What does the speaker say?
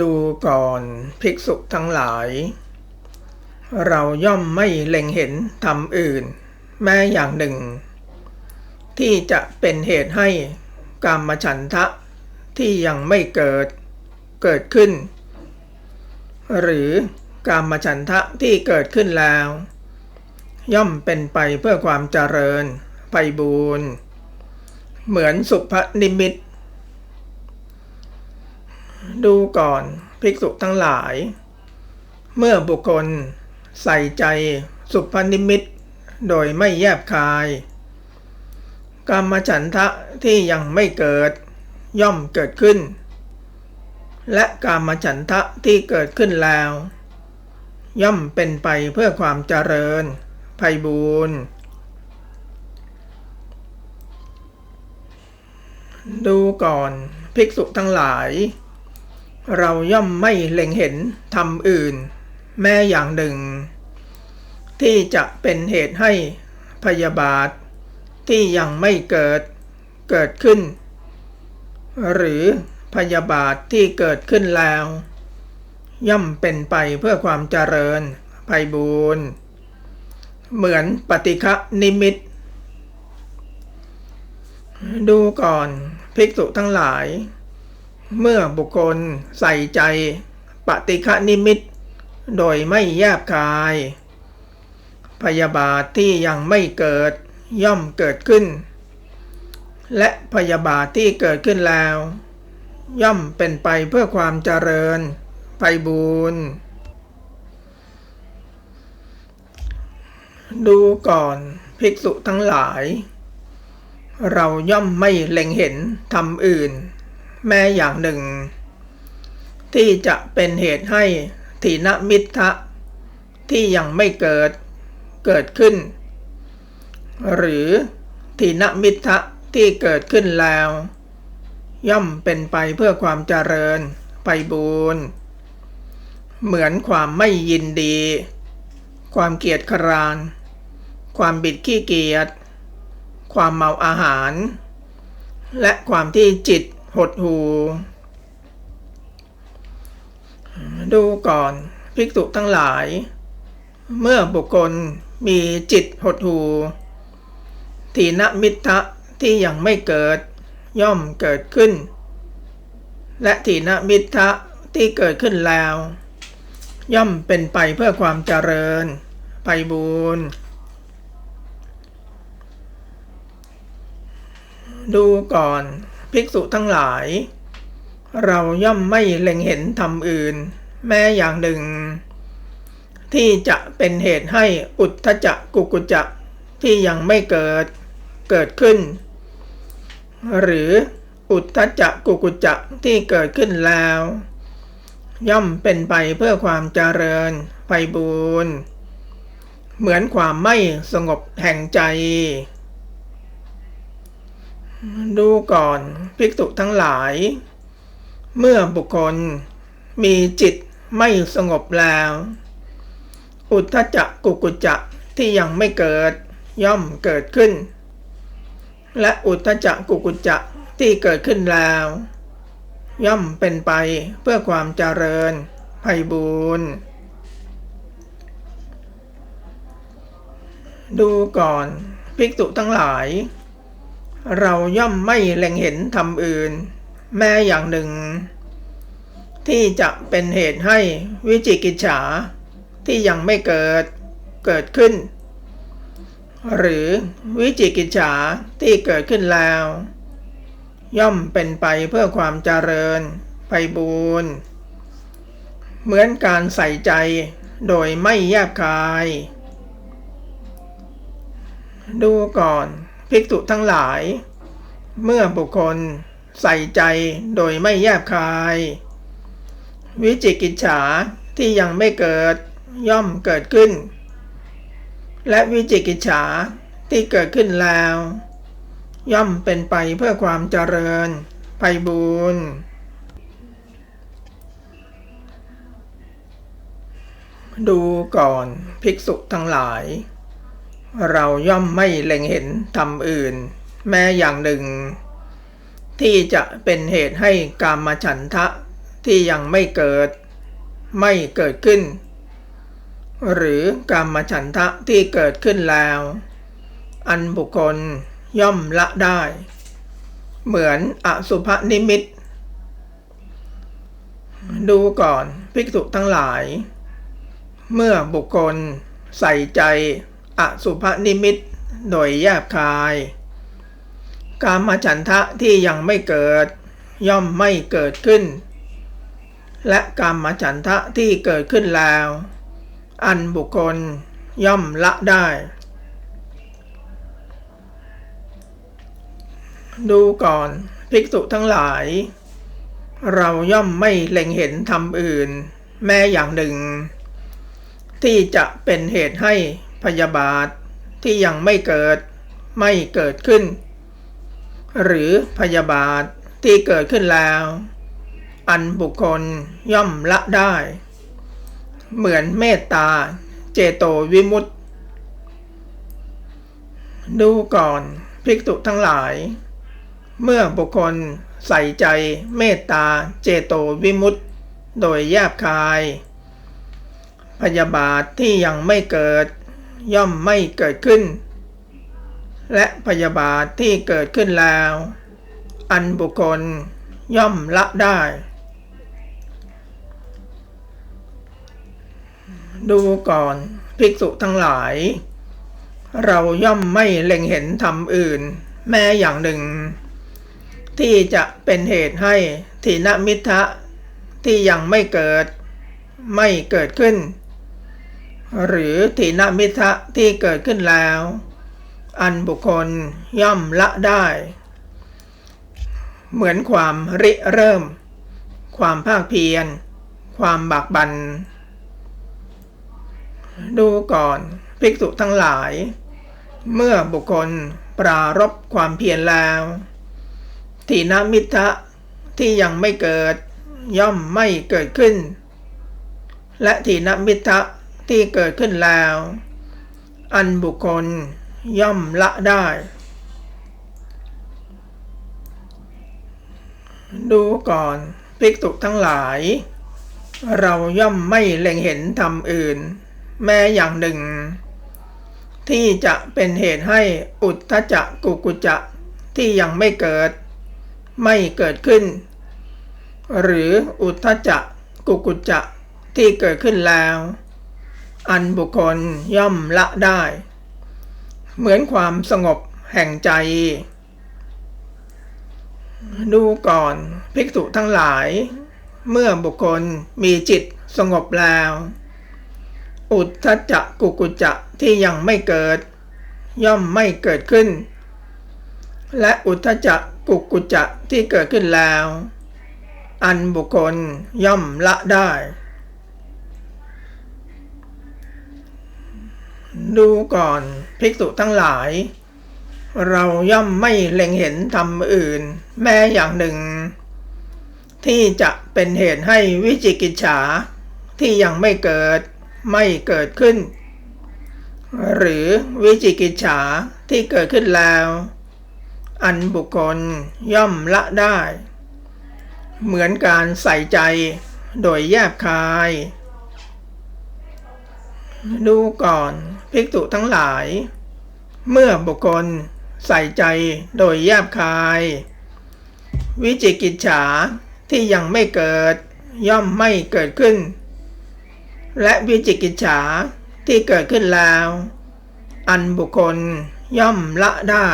ดูก่อนภิกษุทั้งหลาย เราย่อมไม่เล็งเห็นธรรมอื่น แม้อย่างหนึ่ง ที่จะเป็นเหตุให้กามฉันทะที่ยังไม่เกิดเกิดขึ้น หรือกามฉันทะที่เกิดขึ้นแล้ว ย่อมเป็นไปเพื่อความเจริญไปบูรณ์เหมือนสุภนิมิต ดูก่อนภิกษุทั้งหลาย เมื่อบุคคล ใส่ใจสุภนิมิต โดยไม่แยบคายกรรมฉันทะที่ยังไม่เกิดย่อมเกิดขึ้น และกรรมฉันทะที่เกิดขึ้นแล้ว ย่อมเป็นไปเพื่อความเจริญไพบูรณ์ดูก่อนภิกษุทั้งหลาย เราย่อมไม่เล็งเห็นธรรมอื่น แม้อย่างหนึ่ง ที่จะเป็นเหตุให้พยาบาท ที่ยังไม่เกิดเกิดขึ้น หรือพยาบาทที่เกิดขึ้นแล้ว ย่อมเป็นไปเพื่อความเจริญไพบูรณ์เหมือนปฏิฆะนิมิต ดูก่อนภิกษุทั้งหลาย เมื่อบุคคลใส่ใจปฏิฆนิมิต โดยไม่แยบคาย พยาบาทที่ยังไม่เกิดย่อมเกิดขึ้น และพยาบาทที่เกิดขึ้นแล้ว ย่อมเป็นไปเพื่อความเจริญไพบูรณ์ดูก่อนภิกษุทั้งหลาย เราย่อมไม่เล็งเห็นธรรมอื่น แม้อย่างหนึ่ง ที่จะเป็นเหตุให้ถีนมิทะที่ยังไม่เกิดเกิดขึ้น หรือถีนมิทะที่เกิดขึ้นแล้ว ย่อมเป็นไปเพื่อความเจริญไปบูรณ์เหมือนความไม่ยินดี ความเกียจคราน ความบิดขี้เกียจ ความเมาอาหาร และความที่จิต หดหูดูก่อนภิกษุทั้งหลาย เมื่อบุคคลมีจิตหดหูทีนมิทะที่ยังไม่เกิดย่อมเกิดขึ้น และทีนมิทะที่เกิดขึ้นแล้ว ย่อมเป็นไปเพื่อความเจริญ ไปบูรณ์ดูก่อน ภิกษุทั้งหลาย เราย่อมไม่เล็งเห็นธรรมอื่น แม้อย่างหนึ่ง ที่จะเป็นเหตุให้อุทธจักกุกุจักที่ยังไม่เกิดเกิดขึ้น หรืออุทธจักกุกุจักที่เกิดขึ้นแล้ว ย่อมเป็นไปเพื่อความเจริญไปบูรณ์เหมือนความไม่สงบแห่งใจ ดูก่อนภิกษุทั้งหลาย เมื่อบุคคลมีจิตไม่สงบแล้ว อุทธจักกุกุจักที่ยังไม่เกิดย่อมเกิดขึ้น และอุทธจักกุกุจักที่เกิดขึ้นแล้ว ย่อมเป็นไปเพื่อความเจริญไพบูรณ์ดูก่อนภิกษุทั้งหลาย เราย่อมไม่เล็งเห็นธรรมอื่น แม้อย่างหนึ่ง ที่จะเป็นเหตุให้วิจิกิจฉาที่ยังไม่เกิดเกิดขึ้น หรือวิจิกิจฉาที่เกิดขึ้นแล้ว ย่อมเป็นไปเพื่อความเจริญไปบูรณ์เหมือนการใส่ใจโดยไม่แยบคาย ดูก่อน ภิกษุทั้งหลาย เมื่อบุคคลใส่ใจโดยไม่แยบคาย วิจิกิจฉาที่ยังไม่เกิดย่อมเกิดขึ้น และวิจิกิจฉาที่เกิดขึ้นแล้ว ย่อมเป็นไปเพื่อความเจริญไปบูรณ์ดูก่อนภิกษุทั้งหลาย เราย่อมไม่เล็งเห็นธรรมอื่น แม้อย่างหนึ่ง ที่จะเป็นเหตุให้กามฉันทะที่ยังไม่เกิด ไม่เกิดขึ้น หรือกรรมฉันทะที่เกิดขึ้นแล้ว อันบุคคลย่อมละได้ เหมือนอสุภนิมิต ดูก่อนภิกษุทั้งหลาย เมื่อบุคคลใส่ใจ อสุภนิมิตโดยแยบคาย กามฉันทะที่ยังไม่เกิด ย่อมไม่เกิดขึ้น และกามฉันทะที่เกิดขึ้นแล้ว อันบุคคลย่อมละได้ ดูก่อนภิกษุทั้งหลาย เราย่อมไม่เล็งเห็นธรรมอื่น แม้อย่างหนึ่ง ที่จะเป็นเหตุให้ พยาบาทที่ยังไม่เกิดไม่เกิดขึ้น หรือพยาบาทที่เกิดขึ้นแล้ว อันบุคคลย่อมละได้ เหมือนเมตตาเจโตวิมุตติดูก่อนภิกษุทั้งหลาย เมื่อบุคคลใส่ใจเมตตาเจโตวิมุตติโดยแยบคาย พยาบาทที่ยังไม่เกิด ย่อมไม่เกิดขึ้น และพยาบาทที่เกิดขึ้นแล้ว อันบุคคลย่อมละได้ ดูก่อนภิกษุทั้งหลาย เราย่อมไม่เล็งเห็นธรรมอื่น แม้อย่างหนึ่ง ที่จะเป็นเหตุให้ทีนมิทะที่ยังไม่เกิดไม่เกิดขึ้น หรือทีนมิทะที่เกิดขึ้นแล้ว อันบุคคลย่อมละได้ เหมือนความริเริ่ม ความภาคเพียร ความบากบัน ดูก่อนภิกษุทั้งหลาย เมื่อบุคคลปรารบความเพียรแล้วทีนมิทะที่ยังไม่เกิดย่อมไม่เกิดขึ้น และทีนมิทะ ที่เกิดขึ้นแล้ว อันบุคคลย่อมละได้ ดูก่อนภิกษุทั้งหลาย เราย่อมไม่เล็งเห็นธรรมอื่น แม้อย่างหนึ่ง ที่จะเป็นเหตุให้อุทธจักกุกุจะที่ยังไม่เกิด ไม่เกิดขึ้น หรืออุทธจักกุกุจะที่เกิดขึ้นแล้ว อันบุคคลย่อมละได้ เหมือนความสงบแห่งใจ ดูก่อนภิกษุทั้งหลาย เมื่อบุคคลมีจิตสงบแล้ว อุทธจักกุกุจะที่ยังไม่เกิด ย่อมไม่เกิดขึ้น และอุทธจักกุกุจะที่เกิดขึ้นแล้ว อันบุคคลย่อมละได้ ดูก่อนภิกษุทั้งหลาย เราย่อมไม่เล็งเห็นธรรมอื่น แม้อย่างหนึ่ง ที่จะเป็นเหตุให้วิจิกิจฉาที่ยังไม่เกิดไม่เกิดขึ้น หรือวิจิกิจฉาที่เกิดขึ้นแล้ว อันบุคคลย่อมละได้ เหมือนการใส่ใจโดยแยบคาย ดูก่อน ภิกษุทั้งหลาย เมื่อบุคคลใส่ใจโดยแยบคาย วิจิกิจฉาที่ยังไม่เกิดย่อมไม่เกิดขึ้น และวิจิกิจฉาที่เกิดขึ้นแล้ว อันบุคคลย่อมละได้